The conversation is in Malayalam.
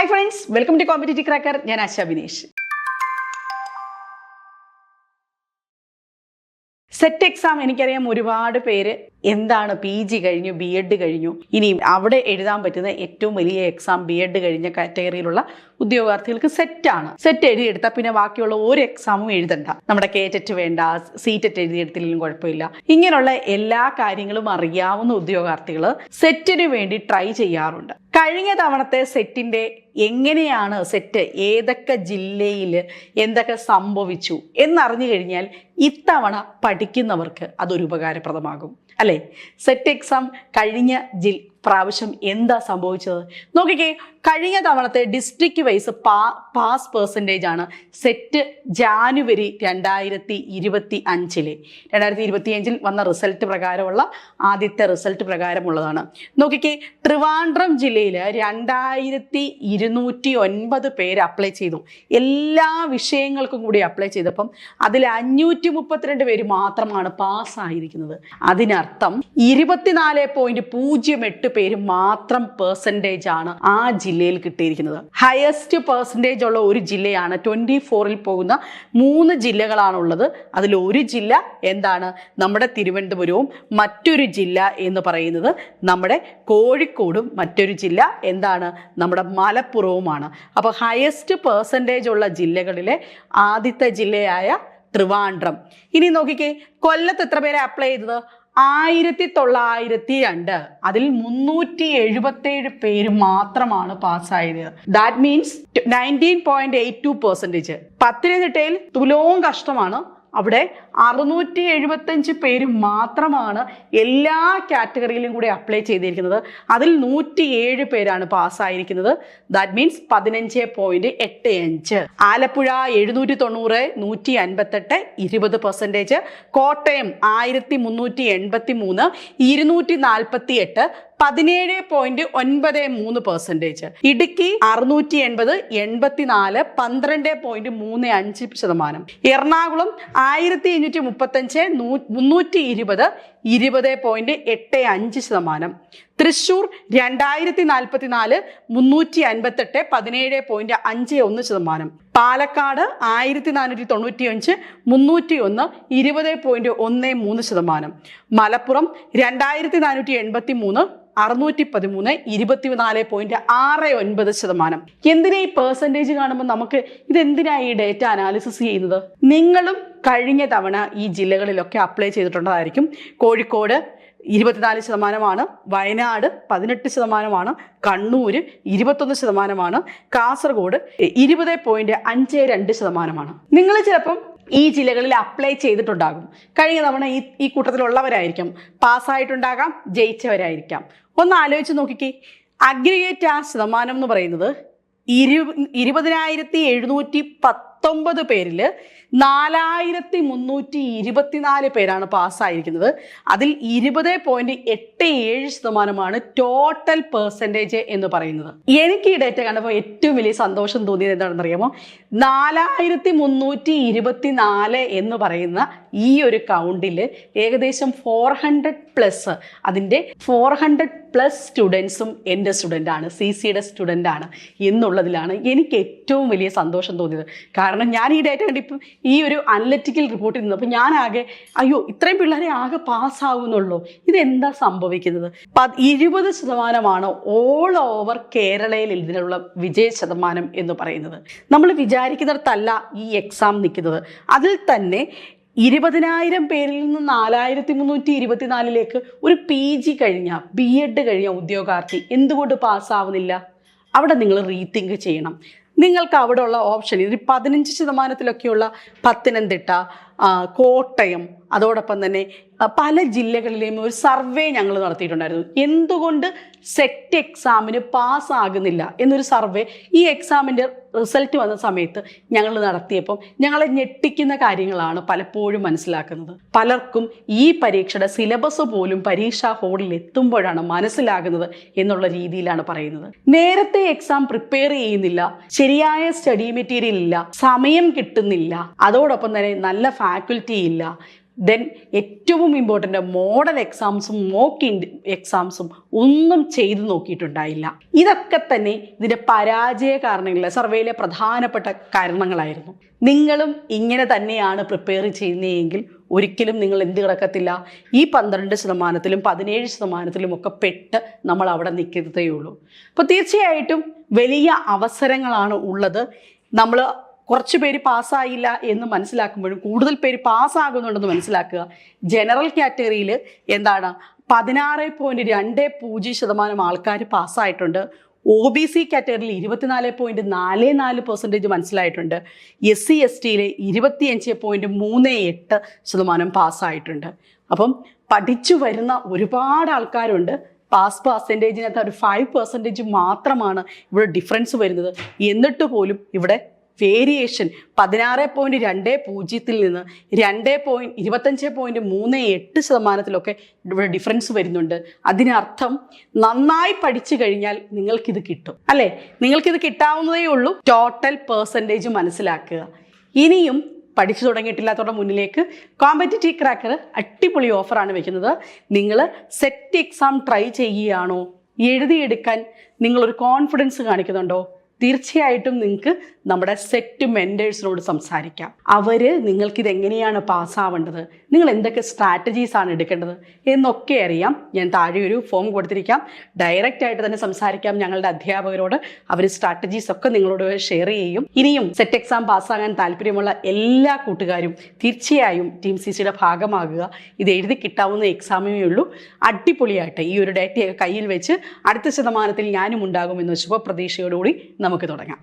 Hi friends welcome to competitive cracker ഞാൻ ആശ ബിനേഷ് സെറ്റ് എക്സാം എനിക്കറിയാം ഒരുപാട് പേര് എന്താണ് പി ജി കഴിഞ്ഞു ബി എഡ് കഴിഞ്ഞു. ഇനി അവിടെ എഴുതാൻ പറ്റുന്ന ഏറ്റവും വലിയ എക്സാം ബി എഡ് കഴിഞ്ഞ കാറ്റഗറിയിലുള്ള ഉദ്യോഗാർത്ഥികൾക്ക് സെറ്റാണ് സെറ്റ് എഴുതിയെടുത്താൽ പിന്നെ ബാക്കിയുള്ള ഒരു എക്സാമും എഴുതണ്ട. നമ്മുടെ കേറ്ററ്റ് വേണ്ട സീറ്ററ്റ് എഴുതിയെടുത്തില്ലെങ്കിലും കുഴപ്പമില്ല. ഇങ്ങനെയുള്ള എല്ലാ കാര്യങ്ങളും അറിയാവുന്ന ഉദ്യോഗാർത്ഥികൾ സെറ്റിന് വേണ്ടി ട്രൈ ചെയ്യാറുണ്ട്. കഴിഞ്ഞ തവണത്തെ സെറ്റിന്റെ എങ്ങനെയാണ് സെറ്റ് ഏതൊക്കെ ജില്ലയിൽ എന്തൊക്കെ സംഭവിച്ചു എന്നറിഞ്ഞു കഴിഞ്ഞാൽ ഇത്തവണ പഠിക്കുന്നവർക്ക് അതൊരു ഉപകാരപ്രദമാകും. സെറ്റ് എക്സാം കഴിഞ്ഞ ജിൽ പ്രാവശ്യം എന്താ സംഭവിച്ചത്? നോക്കിക്കേ കഴിഞ്ഞ തവണത്തെ ഡിസ്ട്രിക്ട് വൈസ് പാ പാസ് പെർസെന്റേജ് ആണ് സെറ്റ് ജാനുവരി രണ്ടായിരത്തി ഇരുപത്തി അഞ്ചിലെ രണ്ടായിരത്തി ഇരുപത്തി അഞ്ചിൽ വന്ന റിസൾട്ട് പ്രകാരമുള്ള ആദ്യത്തെ റിസൾട്ട് പ്രകാരമുള്ളതാണ്. നോക്കിക്കേ ട്രിവാൻഡ്രം ജില്ലയിൽ രണ്ടായിരത്തി ഇരുന്നൂറ്റി ഒൻപത് പേര് അപ്ലൈ ചെയ്തു. എല്ലാ വിഷയങ്ങൾക്കും കൂടി അപ്ലൈ ചെയ്തപ്പം അതിൽ അഞ്ഞൂറ്റി മുപ്പത്തിരണ്ട് പേര് മാത്രമാണ് പാസ്സായിരിക്കുന്നത് അതിനർത്ഥം ഇരുപത്തിനാല് പോയിന്റ് പൂജ്യം എട്ട് പേര് മാത്രം പെർസെന്റേജ് ആണ് ആ ജില്ലയിൽ കിട്ടിയിരിക്കുന്നത്. ഹയസ്റ്റ് പെർസെന്റേജ് ഉള്ള ഒരു ജില്ലയാണ് ട്വന്റി ഫോറിൽ പോകുന്ന മൂന്ന് ജില്ലകളാണുള്ളത്. അതിൽ ഒരു ജില്ല എന്താണ്? നമ്മുടെ തിരുവനന്തപുരവും മറ്റൊരു ജില്ല എന്ന് പറയുന്നത് നമ്മുടെ കോഴിക്കോടും മറ്റൊരു ജില്ല എന്താണ്? നമ്മുടെ മലപ്പുറവുമാണ്. അപ്പോൾ ഹയസ്റ്റ് പെർസെന്റേജ് ഉള്ള ജില്ലകളിലെ ആദ്യത്തെ ജില്ലയായ ട്രിവാൻഡ്രം. ഇനി നോക്കിക്കേ കൊല്ലത്ത് എത്ര പേരെ അപ്ലൈ ചെയ്തത്? ആയിരത്തി തൊള്ളായിരത്തി രണ്ട് അതിൽ മുന്നൂറ്റി എഴുപത്തേഴ് പേര് മാത്രമാണ് പാസ്സായത്. That means nineteen point eight two percentage പത്തനംതിട്ടയിൽ തുലവും കഷ്ടമാണ് അവിടെ അറുന്നൂറ്റി എഴുപത്തഞ്ച് പേര് മാത്രമാണ് എല്ലാ കാറ്റഗറിയിലും കൂടി അപ്ലൈ ചെയ്തിരിക്കുന്നത്. അതിൽ നൂറ്റി ഏഴ് പേരാണ് പാസ്സായിരിക്കുന്നത്. ദാറ്റ് മീൻസ് പതിനഞ്ച് പോയിന്റ് എട്ട് അഞ്ച്. ആലപ്പുഴ എഴുന്നൂറ്റി തൊണ്ണൂറ് നൂറ്റി അൻപത്തെട്ട് ഇരുപത് പെർസെന്റേജ് കോട്ടയം ആയിരത്തി മുന്നൂറ്റി എൺപത്തി മൂന്ന് ഇരുന്നൂറ്റി നാൽപ്പത്തി എട്ട് പതിനേഴ് പോയിന്റ് ഒൻപത് മൂന്ന് പെർസെന്റേജ് ഇടുക്കി അറുന്നൂറ്റി എൺപത് എൺപത്തിനാല് പന്ത്രണ്ട് പോയിന്റ് മൂന്ന് അഞ്ച് ശതമാനം. എറണാകുളം ആയിരത്തി അഞ്ഞൂറ്റി മുപ്പത്തഞ്ച് മുന്നൂറ്റി ഇരുപത് ഇരുപത് പോയിന്റ് എട്ട് അഞ്ച് ശതമാനം. തൃശൂർ രണ്ടായിരത്തി നാൽപ്പത്തി നാല് മുന്നൂറ്റി അൻപത്തെട്ട് പതിനേഴ് പോയിന്റ് അഞ്ച് ഒന്ന് ശതമാനം. പാലക്കാട് ആയിരത്തി നാനൂറ്റി തൊണ്ണൂറ്റി അഞ്ച് മുന്നൂറ്റി ഒന്ന് ഇരുപത് പോയിന്റ് ഒന്ന് മൂന്ന് ശതമാനം. മലപ്പുറം രണ്ടായിരത്തി നാനൂറ്റി എൺപത്തി മൂന്ന് അറുന്നൂറ്റി പതിമൂന്ന് ഇരുപത്തിനാല് പോയിന്റ് ആറ് ഒൻപത് ശതമാനം. എന്തിനാ ഈ പേഴ്സന്റേജ് കാണുമ്പോൾ നമുക്ക് ഇതെന്തിനാ ഈ ഡേറ്റ അനാലിസിസ് ചെയ്യുന്നത്? നിങ്ങളും കഴിഞ്ഞ തവണ ഈ ജില്ലകളിലൊക്കെ അപ്ലൈ ചെയ്തിട്ടുള്ളതായിരിക്കും. കോഴിക്കോട് ഇരുപത്തിനാല് ശതമാനമാണ് വയനാട് പതിനെട്ട് ശതമാനമാണ് കണ്ണൂർ ഇരുപത്തൊന്ന് ശതമാനമാണ് കാസർഗോഡ് ഇരുപത് പോയിന്റ് അഞ്ച് രണ്ട് ശതമാനമാണ്. നിങ്ങൾ ചിലപ്പം ഈ ജില്ലകളിൽ അപ്ലൈ ചെയ്തിട്ടുണ്ടാകും. കഴിഞ്ഞ തവണ ഈ ഈ കൂട്ടത്തിലുള്ളവരായിരിക്കും. പാസ്സായിട്ടുണ്ടാകാം ജയിച്ചവരായിരിക്കാം. ഒന്ന് ആലോചിച്ച് നോക്കിക്കേ. അഗ്രിഗേറ്റ് ആ ശതമാനം എന്ന് പറയുന്നത് ഇരു ഇരുപതിനായിരത്തി എഴുന്നൂറ്റി പത്തൊമ്പത് പേരിൽ നാലായിരത്തി മുന്നൂറ്റി ഇരുപത്തിനാല് പേരാണ് പാസ്സായിരിക്കുന്നത്. അതിൽ ഇരുപത് പോയിന്റ് എട്ട് ഏഴ് ശതമാനമാണ് ടോട്ടൽ പെർസെന്റേജ് എന്ന് പറയുന്നത്. എനിക്ക് ഈ ഡേറ്റ കണ്ടപ്പോൾ ഏറ്റവും വലിയ സന്തോഷം തോന്നിയത് എന്താണെന്ന് അറിയാമോ നാലായിരത്തി മുന്നൂറ്റി ഇരുപത്തിനാല് എന്ന് പറയുന്ന ഈ ഒരു കൗണ്ടിൽ ഏകദേശം ഫോർ ഹൺഡ്രഡ് പ്ലസ് അതിന്റെ ഫോർ ഹൺഡ്രഡ് പ്ലസ് സ്റ്റുഡൻസും എന്റെ സ്റ്റുഡന്റാണ് സി സിയുടെ സ്റ്റുഡന്റാണ് എന്നുള്ളതിലാണ് എനിക്ക് ഏറ്റവും വലിയ സന്തോഷം തോന്നിയത്. കാരണം ഞാൻ ഈ ഡേറ്റ കണ്ടിപ്പോൾ ഈ ഒരു അനലറ്റിക്കൽ റിപ്പോർട്ടിൽ നിന്നപ്പോൾ ഞാൻ ആകെ അയ്യോ ഇത്രയും പിള്ളേരെ ആകെ പാസ്സാവുന്നുള്ളൂ ഇതെന്താ സംഭവിക്കുന്നത്? ഇരുപത് ശതമാനമാണ് ഓൾ ഓവർ കേരളയിൽ ഇതിനുള്ള വിജയ ശതമാനം എന്ന് പറയുന്നത്. നമ്മൾ വിചാരിക്കുന്നിടത്തല്ല ഈ എക്സാം നിൽക്കുന്നത്. അതിൽ തന്നെ ഇരുപതിനായിരം പേരിൽ നിന്ന് നാലായിരത്തി മുന്നൂറ്റി ഇരുപത്തിനാലിലേക്ക് ഒരു പി ജി കഴിഞ്ഞ ബി എഡ് കഴിഞ്ഞ ഉദ്യോഗാർത്ഥി എന്തുകൊണ്ട് പാസ്സാവുന്നില്ല അവിടെ നിങ്ങൾ റീതിങ്ക് ചെയ്യണം. നിങ്ങൾക്ക് അവിടെ ഉള്ള ഓപ്ഷൻ ഇത് പതിനഞ്ച് ശതമാനത്തിലൊക്കെയുള്ള പത്തനംതിട്ട കോട്ടയം. അതോടൊപ്പം തന്നെ പല ജില്ലകളിലെയും ഒരു സർവേ ഞങ്ങൾ നടത്തിയിട്ടുണ്ടായിരുന്നു. എന്തുകൊണ്ട് സെറ്റ് എക്സാമിന് പാസ്സാകുന്നില്ല എന്നൊരു സർവേ ഈ എക്സാമിന്റെ റിസൾട്ട് വന്ന സമയത്ത് ഞങ്ങൾ നടത്തിയപ്പം ഞങ്ങളെ ഞെട്ടിക്കുന്ന കാര്യങ്ങളാണ് പലപ്പോഴും മനസ്സിലാക്കുന്നത്. പലർക്കും ഈ പരീക്ഷയുടെ സിലബസ് പോലും പരീക്ഷാ ഹോളിൽ എത്തുമ്പോഴാണ് മനസ്സിലാകുന്നത് എന്നുള്ള രീതിയിലാണ് പറയുന്നത്. നേരത്തെ എക്സാം പ്രിപ്പയർ ചെയ്യുന്നില്ല ശരിയായ സ്റ്റഡി മെറ്റീരിയൽ ഇല്ല സമയം കിട്ടുന്നില്ല. അതോടൊപ്പം തന്നെ നല്ല ഫാക്കൽറ്റി ഇല്ല. ദെൻ ഏറ്റവും ഇമ്പോർട്ടന്റ് മോഡൽ എക്സാംസും മോക്ക് എക്സാംസും ഒന്നും ചെയ്തു നോക്കിയിട്ടുണ്ടായില്ല. ഇതൊക്കെ തന്നെ ഇതിന്റെ പരാജയ കാരണങ്ങളിലെ സർവേയിലെ പ്രധാനപ്പെട്ട കാരണങ്ങളായിരുന്നു. നിങ്ങളും ഇങ്ങനെ തന്നെയാണ് പ്രിപ്പയർ ചെയ്യുന്നതെങ്കിൽ ഒരിക്കലും നിങ്ങൾ എന്ത് കിടക്കത്തില്ല. ഈ പന്ത്രണ്ട് ശതമാനത്തിലും പതിനേഴ് ശതമാനത്തിലും ഒക്കെ പെട്ട് നമ്മൾ അവിടെ നിൽക്കത്തേ ഉള്ളൂ. അപ്പോൾ തീർച്ചയായിട്ടും വലിയ അവസരങ്ങളാണ് ഉള്ളത്. നമ്മൾ കുറച്ച് പേര് പാസ്സായില്ല എന്ന് മനസ്സിലാക്കുമ്പോഴും കൂടുതൽ പേര് പാസ്സാകുന്നുണ്ടെന്ന് മനസ്സിലാക്കുക. ജനറൽ കാറ്റഗറിയിൽ എന്താണ്? പതിനാറ് പോയിന്റ് രണ്ട് പൂജ്യം ശതമാനം ആൾക്കാർ പാസ്സായിട്ടുണ്ട്. ഒ ബി സി കാറ്റഗറിയിൽ ഇരുപത്തിനാല് പോയിന്റ് നാല് നാല് പെർസെന്റേജ് മനസ്സിലായിട്ടുണ്ട്. എസ് സി എസ് ടിയിൽ ഇരുപത്തിയഞ്ച് പോയിന്റ് മൂന്ന് എട്ട് ശതമാനം പാസ്സായിട്ടുണ്ട്. അപ്പം പഠിച്ചു വരുന്ന ഒരുപാട് ആൾക്കാരുണ്ട്. പാസ് പെർസെന്റേജിനകത്ത് ഒരു ഫൈവ് പെർസെന്റേജ് മാത്രമാണ് ഇവിടെ ഡിഫറൻസ് വരുന്നത്. എന്നിട്ട് പോലും ഇവിടെ വേരിയേഷൻ പതിനാറ് പോയിന്റ് രണ്ട് പൂജ്യത്തിൽ നിന്ന് രണ്ട് പോയിന്റ് ഇരുപത്തഞ്ച് പോയിന്റ് മൂന്ന് എട്ട് ശതമാനത്തിലൊക്കെ ഇവിടെ ഡിഫറൻസ് വരുന്നുണ്ട്. അതിനർത്ഥം നന്നായി പഠിച്ചു കഴിഞ്ഞാൽ നിങ്ങൾക്കിത് കിട്ടും. അല്ലെ? നിങ്ങൾക്കിത് കിട്ടാവുന്നതേ ഉള്ളൂ. ടോട്ടൽ പേഴ്സന്റേജ് മനസ്സിലാക്കുക. ഇനിയും പഠിച്ചു തുടങ്ങിയിട്ടില്ലാത്തവരുടെ മുന്നിലേക്ക് കോമ്പറ്റിറ്റീവ് ക്രാക്കർ അടിപൊളി ഓഫറാണ് വെക്കുന്നത്. നിങ്ങൾ സെറ്റ് എക്സാം ട്രൈ ചെയ്യുകയാണോ? എഴുതിയെടുക്കാൻ നിങ്ങളൊരു കോൺഫിഡൻസ് കാണിക്കുന്നുണ്ടോ? തീർച്ചയായിട്ടും നിങ്ങൾക്ക് നമ്മുടെ സെറ്റ് മെന്റേഴ്സിനോട് സംസാരിക്കാം. അവർ നിങ്ങൾക്കിത് എങ്ങനെയാണ് പാസ്സാവേണ്ടത് നിങ്ങൾ എന്തൊക്കെ സ്ട്രാറ്റജീസ് ആണ് എടുക്കേണ്ടത്? എന്നൊക്കെ അറിയാം. ഞാൻ താഴെ ഒരു ഫോം കൊടുത്തിരിക്കാം. ഡയറക്റ്റ് ആയിട്ട് തന്നെ സംസാരിക്കാം ഞങ്ങളുടെ അധ്യാപകരോട്. അവർ സ്ട്രാറ്റജീസ് ഒക്കെ നിങ്ങളോട് ഷെയർ ചെയ്യും. ഇനിയും സെറ്റ് എക്സാം പാസ്സാകാൻ താല്പര്യമുള്ള എല്ലാ കൂട്ടുകാരും തീർച്ചയായും ടീം സി സിയുടെ ഭാഗമാകുക. ഇത് എഴുതി കിട്ടാവുന്ന എക്സാമേ ഉള്ളൂ. അടിപൊളിയായിട്ട് ഈ ഒരു ഡേറ്റയൊക്കെ കയ്യിൽ വെച്ച് അടുത്ത ശതമാനത്തിൽ ഞാനും ഉണ്ടാകുമെന്ന ശുഭപ്രതീക്ഷയോടുകൂടി നമുക്ക് തുടങ്ങാം.